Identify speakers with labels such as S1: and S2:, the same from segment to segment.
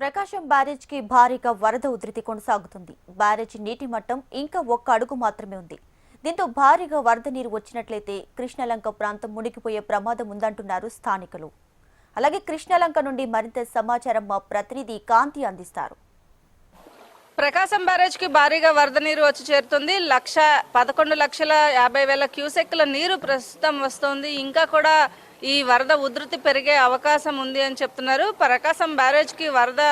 S1: ప్రకాశం బ్యారేజ్కి భారీగా వరద ఉధృతి కొనసాగుతుంది. బ్యారేజ్ నీటి మట్టం ఇంకా ఒక్క అడుగు మాత్రమే ఉంది. దీంతో భారీగా వరద నీరు వచ్చినట్లయితే కృష్ణలంక ప్రాంతం మునిగిపోయే ప్రమాదం ఉందంటున్నారు స్థానికులు. అలాగే కృష్ణలంక నుండి మరింత సమాచారం మా ప్రతినిధి కాంతి అందిస్తారు.
S2: ప్రకాశం బ్యారేజ్కి భారీగా వరద నీరు వచ్చి చేరుతుంది. లక్ష పదకొండు లక్షల యాభై వేల క్యూసెక్ల నీరు ప్రస్తుతం వస్తుంది. ఇంకా కూడా ఈ వరద ఉధృతి పెరిగే అవకాశం ఉంది అని చెప్తున్నారు. ప్రకాశం బ్యారేజ్కి వరద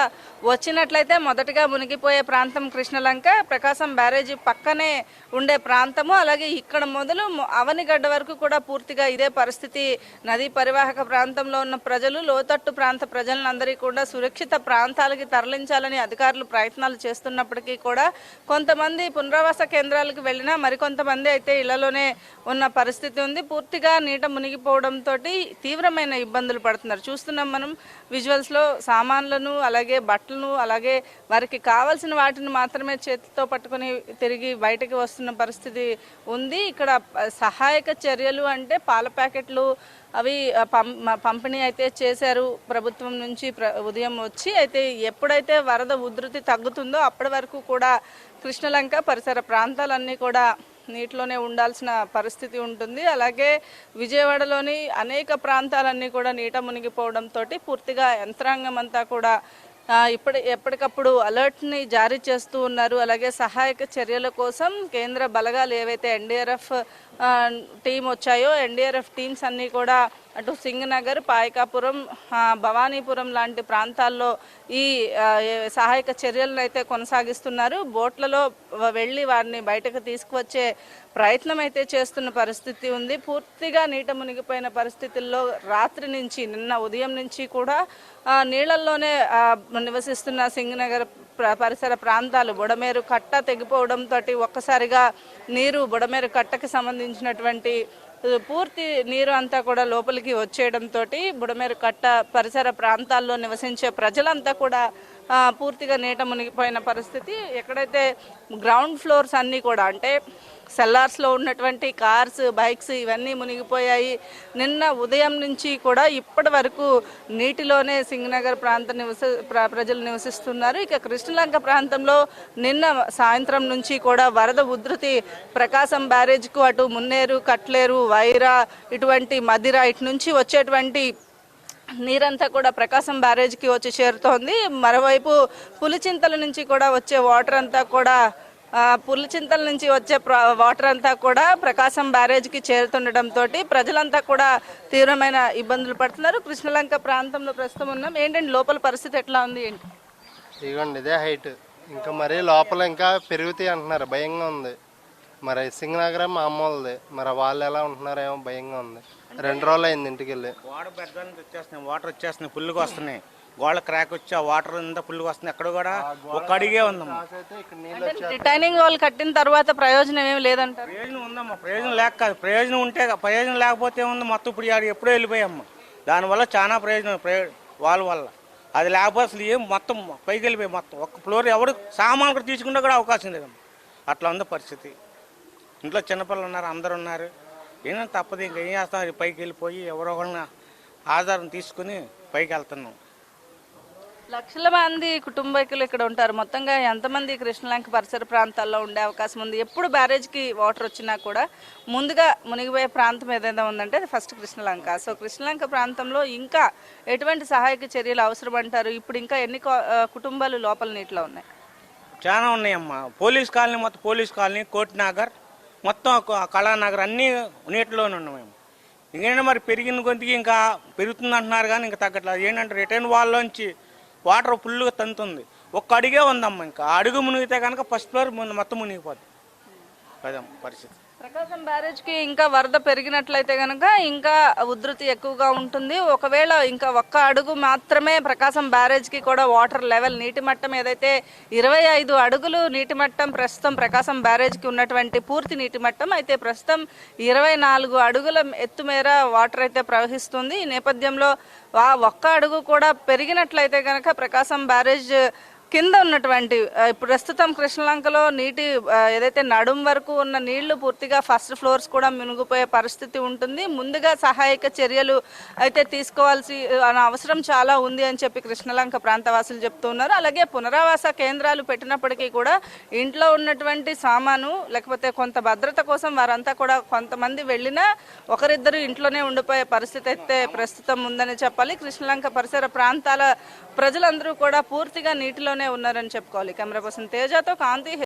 S2: వచ్చినట్లయితే మొదటగా మునిగిపోయే ప్రాంతం కృష్ణలంక. ప్రకాశం బ్యారేజ్ పక్కనే ఉండే ప్రాంతము. అలాగే ఇక్కడ మొదలు అవనిగడ్డ వరకు కూడా పూర్తిగా ఇదే పరిస్థితి. నదీ పరివాహక ప్రాంతంలో ఉన్న ప్రజలు లోతట్టు ప్రాంత ప్రజలందరికీ కూడా సురక్షిత ప్రాంతాలకి తరలించాలని అధికారులు ప్రయత్నాలు చేస్తున్నప్పటికీ కూడా కొంతమంది పునరావాస కేంద్రాలకు వెళ్ళినా మరికొంతమంది అయితే ఇళ్ళలోనే ఉన్న పరిస్థితి ఉంది. పూర్తిగా నీట మునిగిపోవడంతో తీవ్రమైన ఇబ్బందులు పడుతున్నారు. చూస్తున్నాం మనం విజువల్స్లో సామాన్లను అలాగే బట్టలను అలాగే వారికి కావాల్సిన వాటిని మాత్రమే చేతితో పట్టుకొని తిరిగి బయటకు వస్తున్న పరిస్థితి ఉంది. ఇక్కడ సహాయక చర్యలు అంటే పాల ప్యాకెట్లు అవి పం- పంపిణీ అయితే చేశారు ప్రభుత్వం నుంచి ప్ర- ఉదయం వచ్చి. అయితే ఎప్పుడైతే వరద ఉధృతి తగ్గుతుందో అప్పటి వరకు కూడా కృష్ణలంక పరిసర ప్రాంతాలన్నీ కూడా నీటిలోనే ఉండాల్సిన పరిస్థితి ఉంటుంది. అలాగే విజయవాడలోని అనేక ప్రాంతాలన్నీ కూడా నీట మునిగిపోవడంతో పూర్తిగా యంత్రాంగం అంతా కూడా ఇప్పటి ఎప్పటికప్పుడు అలర్ట్ని జారీ చేస్తూ ఉన్నారు. అలాగే సహాయక చర్యల కోసం కేంద్ర బలగాలు ఏవైతే ఎన్డీఆర్ఎఫ్ టీం వచ్చాయో ఎన్డీఆర్ఎఫ్ టీమ్స్ అన్నీ కూడా అటు సింగనగర్ పాయకాపురం భవానీపురం లాంటి ప్రాంతాల్లో ఈ సహాయక చర్యలను అయితే కొనసాగిస్తున్నారు. బోట్లలో వెళ్ళి వారిని బయటకు తీసుకువచ్చే ప్రయత్నం అయితే చేస్తున్న పరిస్థితి ఉంది. పూర్తిగా నీట మునిగిపోయిన పరిస్థితుల్లో రాత్రి నుంచి నిన్న ఉదయం నుంచి కూడా ఆ, నీళ్ళల్లోనే నివసిస్తున్న సింగనగర్ పరిసర ప్రాంతాలు బుడమేరు కట్ట తెగిపోవడంతో ఒక్కసారిగా నీరు బుడమేరు కట్టకి సంబంధించినటువంటి పూర్తి నీరు అంతా కూడా లోపలికి వచ్చేయడంతో బుడమేరు కట్ట పరిసర ప్రాంతాల్లో నివసించే ప్రజలంతా కూడా పూర్తిగా నీట మునిగిపోయిన పరిస్థితి. ఎక్కడైతే గ్రౌండ్ ఫ్లోర్స్ అన్నీ కూడా అంటే సెల్లార్స్లో ఉన్నటువంటి కార్స్ బైక్స్ ఇవన్నీ మునిగిపోయాయి. నిన్న ఉదయం నుంచి కూడా ఇప్పటి వరకు నీటిలోనే సింగనగర్ ప్రాంత నివస ప్ర- ప్రజలు నివసిస్తున్నారు. ఇక కృష్ణలంక ప్రాంతంలో నిన్న సాయంత్రం నుంచి కూడా వరద ఉధృతి ప్రకాశం బ్యారేజ్కు అటు మున్నేరు కట్లేరు వైరా ఇటువంటి మదిర ఇటు నుంచి వచ్చేటువంటి నీరంతా కూడా ప్రకాశం బ్యారేజ్కి వచ్చి చేరుతోంది. మరోవైపు పులిచింతల నుంచి కూడా వచ్చే వాటర్ అంతా కూడా పులిచింతల నుంచి వచ్చే వాటర్ అంతా కూడా ప్రకాశం బ్యారేజ్కి చేరుతుండటంతో ప్రజలంతా కూడా తీవ్రమైన ఇబ్బందులు పడుతున్నారు. కృష్ణలంక ప్రాంతంలో ప్రస్తుతం ఉన్నాం. ఏంటంటే లోపల పరిస్థితి ఎట్లా ఉంది? ఏంటి?
S3: ఇదిగోండి ఇదే హైట్. ఇంకా మరీ లోపల ఇంకా పెరుగుతాయి అంటున్నారు. భయంగా ఉంది. మరి సింగనగరం మా అమ్మోళ్ళది మరి వాళ్ళు ఎలా ఉంటున్నారేమో భయంగా ఉంది. రెండు రోజులు అయింది ఇంటికి వెళ్ళి
S4: వాటర్ వచ్చేస్తున్నాయి. వాటర్ వచ్చేస్తున్నాయి. వస్తున్నాయి. గోళ్ళ క్రాక్ వచ్చి ఆ వాటర్ అంతా ఫుల్గా వస్తుంది ఎక్కడ కూడా ఒక్క అడిగే ఉందమ్మా.
S3: అయితే ఇక్కడ నీళ్ళు
S2: అంటే రిటైనింగ్ వాల్ కట్టిన తర్వాత ప్రయోజనం ఏమి లేదంటారు?
S4: ప్రయోజనం ఉందమ్మా. ప్రయోజనం లేక కాదు. ప్రయోజనం ఉంటే ప్రయోజనం లేకపోతే ఉంది మొత్తం ఇప్పుడు ఆడు ఎప్పుడో వెళ్ళిపోయామ్మా. దానివల్ల చాలా ప్రయోజనం ప్రయో వాళ్ళ వల్ల. అది లేకపోతే అసలు ఏం మొత్తం పైకి వెళ్ళిపోయి మొత్తం. ఒక్క ఫ్లోర్ ఎవడు సామాన్ కూడా తీసుకుంటే కూడా అవకాశం లేదమ్మా. అట్లా ఉంది పరిస్థితి. ఇంట్లో చిన్నపిల్లలు ఉన్నారు అందరు ఉన్నారు. ఏమైనా తప్పదు ఇంకా ఏం చేస్తాం? పైకి వెళ్ళిపోయి ఎవరో ఒకరిని ఆధారం తీసుకుని పైకి వెళ్తున్నాం.
S2: లక్షల మంది కుటుంబీకులు ఇక్కడ ఉంటారు. మొత్తంగా ఎంతమంది కృష్ణలంక పరిసర ప్రాంతాల్లో ఉండే అవకాశం ఉంది? ఎప్పుడు బ్యారేజ్కి వాటర్ వచ్చినా కూడా ముందుగా మునిగిపోయే ప్రాంతం ఏదైనా ఉందంటే అది ఫస్ట్ కృష్ణలంక. సో కృష్ణలంక ప్రాంతంలో ఇంకా ఎటువంటి సహాయక చర్యలు అవసరం అంటారు? ఇప్పుడు ఇంకా ఎన్ని కుటుంబాలు లోపల నీటిలో ఉన్నాయి?
S4: చాలా ఉన్నాయమ్మా. పోలీస్ కాలనీ మొత్తం పోలీస్ కాలనీ కోటి నగర్ మొత్తం కళానగర్ అన్నీ నీటిలోనే ఉన్నాం మేము. ఇంకేంటే మరి పెరిగిన కొద్దికి ఇంకా పెరుగుతుంది అంటున్నారు కానీ ఇంకా తగ్గట్లేదు. ఏంటంటే రిటర్న్ వాళ్ళలోంచి వాటర్ ఫుల్గా తంతుంది. ఒక్క అడిగే ఉందమ్మా ఇంకా. ఆ అడుగు మునిగితే కనుక ఫస్ట్ ఫ్లోర్ మొత్తం మునిగిపోద్ది. అదమ్మా పరిస్థితి.
S2: ప్రకాశం బ్యారేజ్కి ఇంకా వరద పెరిగినట్లయితే కనుక ఇంకా ఉధృతి ఎక్కువగా ఉంటుంది. ఒకవేళ ఇంకా ఒక్క అడుగు మాత్రమే ప్రకాశం బ్యారేజ్కి కూడా వాటర్ లెవెల్ నీటి మట్టం ఏదైతే ఇరవై ఐదు అడుగులు నీటి మట్టం ప్రస్తుతం ప్రకాశం బ్యారేజ్కి ఉన్నటువంటి పూర్తి నీటి మట్టం అయితే ప్రస్తుతం ఇరవై నాలుగు అడుగుల ఎత్తు మేర వాటర్ అయితే ప్రవహిస్తుంది. ఈ నేపథ్యంలో ఆ ఒక్క అడుగు కూడా పెరిగినట్లయితే కనుక ప్రకాశం బ్యారేజ్ కింద ఉన్నటువంటి ప్రస్తుతం కృష్ణలంకలో నీటి ఏదైతే నడుం వరకు ఉన్న నీళ్ళు పూర్తిగా ఫస్ట్ ఫ్లోర్స్ కూడా మునిగిపోయే పరిస్థితి ఉంటుంది. ముందుగా సహాయక చర్యలు అయితే తీసుకోవాల్సి అవసరం చాలా ఉంది అని చెప్పి కృష్ణలంక ప్రాంతవాసులు చెప్తున్నారు అలాగే పునరావాస కేంద్రాలు పెట్టినప్పటికీ కూడా ఇంట్లో ఉన్నటువంటి సామాను లేకపోతే కొంత భద్రత కోసం వారంతా కూడా కొంతమంది వెళ్ళినా ఒకరిద్దరు ఇంట్లోనే ఉండిపోయే పరిస్థితి అయితే ప్రస్తుతం ఉందని చెప్పాలి. కృష్ణలంక పరిసర ప్రాంతాల ప్రజలందరూ కూడా పూర్తిగా నీటిలోనే ఉన్నారని చెప్పుకోవాలి. కెమెరా పర్సన్ తేజతో కాంతి